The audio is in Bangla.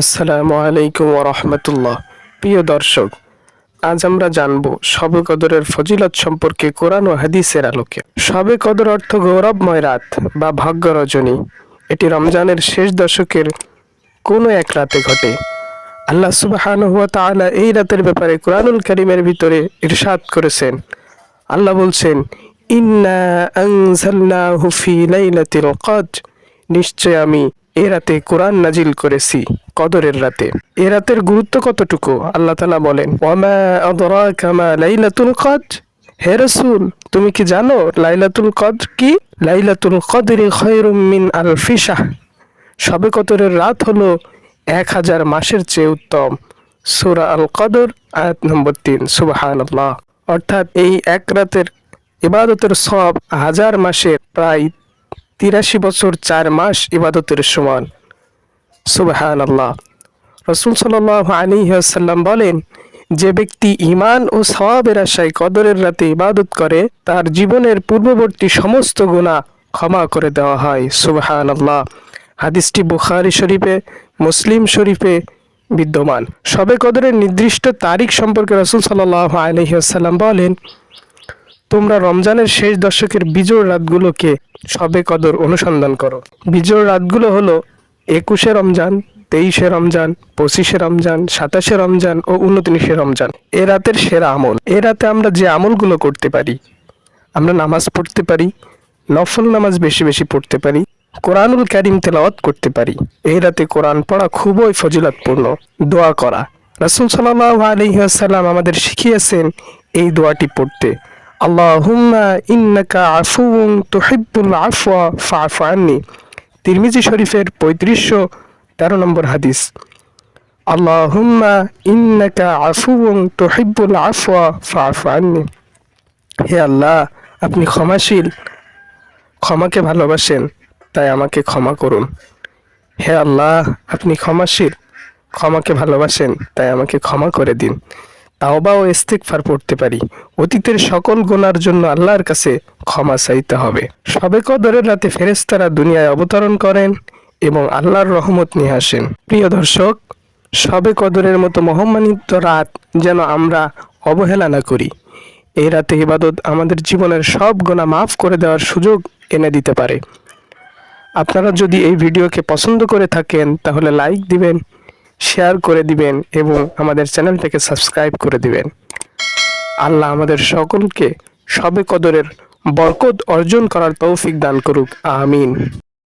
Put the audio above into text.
আসসালামু আলাইকুম রহমতুল্লাহ। প্রিয় দর্শক, আজ আমরা জানব শবে কদরের ফজিলত সম্পর্কে কোরআন ও হাদিসের আলোকে। শবে কদর অর্থ গৌরবময় রাত বা ভাগ্য রজনী। এটি রমজানের শেষ দশকের কোনো এক রাতে ঘটে। আল্লাহ সুবাহান হুয়া তাআলা এই রাতের ব্যাপারে কোরআনুল করিমের ভিতরে ইরশাদ করেছেন। আল্লাহ বলছেন, ইন্না আনজালনাহু ফি লাইলাতিল কদর। নিশ্চয় আমি এ রাতে কোরআন নাজিল করেছি। কদরের রাতে। এ রাতের গুরুত্ব কতটুকু? আল্লাহ তালা বলেন, ওয়ামা আদরাকা মা লাইলাতুল কদর? হে রাসূল, তুমি কি জানো লাইলাতুল কদ কি? লাইলাতুল কদরি খায়রুম মিন আলফি শাহ শবে কদরের রাত হলো এক হাজার মাসের চেয়ে উত্তম। সূরা আল কদর, আয়াত নম্বর তিন। সুবাহান অর্থাৎ এই এক রাতের ইবাদতের সব হাজার মাসের, প্রায় তিরাশি বছর চার মাস ইবাদতের সমান। সুবাহান আল্লাহ রসুল সাল্লাহ আলিহাসাল্লাম বলেন, যে ব্যক্তি ইমান ও সওয়াবের আশায় কদরের রাতে ইবাদত করে, তার জীবনের পূর্ববর্তী সমস্ত গুণা ক্ষমা করে দেওয়া হয়। সুবাহান আল্লাহ হাদিসটি বুখারি শরীফে, মুসলিম শরীফে বিদ্যমান। সবে কদরের নির্দিষ্ট তারিখ সম্পর্কে রসুল সাল্লাহ আলহিহাসাল্লাম বলেন, তোমরা রমজানের শেষ দশকের বিজোড় রাতগুলোকে সবে কদর অনুসন্ধান করো। বিজোড় রাতগুলো হলো একুশে রমজান, তেইশে রমজান, পঁচিশে রমজান, সাতাশে রমজান ও উনত্রিশে রমজান। এ রাতের সেরা আমল। এ রাতে আমরা যে আমলগুলো করতে পারি, আমরা নামাজ পড়তে পারি, নফল নামাজ বেশি বেশি পড়তে পারি, কোরআনুল কারিম তেলাওয়াত করতে পারি। এই রাতে কোরআন পড়া খুবই ফজিলতপূর্ণ। দোয়া করা। রাসুল সাল্লাহ আলহিহাসাল্লাম আমাদের শিখিয়েছেন এই দোয়াটি পড়তে। আল্লাহুম্মা ইন্নাকা আফুউন তুহিব্বুল আফওয়া ফাফু আন্নি। তিরমিজি শরীফের পঁয়ত্রিশশো তেরো নম্বর হাদিস। আল্লাহুম্মা ইন্নাকা আফুউন তুহিব্বুল আফওয়া ফাফু আন্নি। হে আল্লাহ, আপনি ক্ষমাশীল, ক্ষমাকে ভালোবাসেন, তাই আমাকে ক্ষমা করুন। হে আল্লাহ, আপনি ক্ষমাশীল, ক্ষমাকে ভালোবাসেন, তাই আমাকে ক্ষমা করে দিন। তাওবা ও ইস্তিগফার পড়তে পারি। অতীতের সকল গোনার জন্য আল্লাহর কাছে ক্ষমা চাইতে হবে। সবে কদরের রাতে ফেরেশতারা দুনিয়ায় অবতরণ করেন এবং আল্লাহর রহমত নিয়ে আসেন। প্রিয় দর্শক, সবে কদরের মতো মহম্মানিত রাত যেন আমরা অবহেলা না করি। এই রাতে ইবাদত আমাদের জীবনের সব গোনা মাফ করে দেওয়ার সুযোগ এনে দিতে পারে। আপনারা যদি এই ভিডিওকে পছন্দ করে থাকেন, তাহলে লাইক দিবেন শেয়ার করে দিবেন এবং আমাদের চ্যানেলটাকে সাবস্ক্রাইব করে দিবেন। আল্লাহ আমাদের সকলকে সবে কদরের বরকত অর্জন করার তৌফিক দান করুক। আমিন।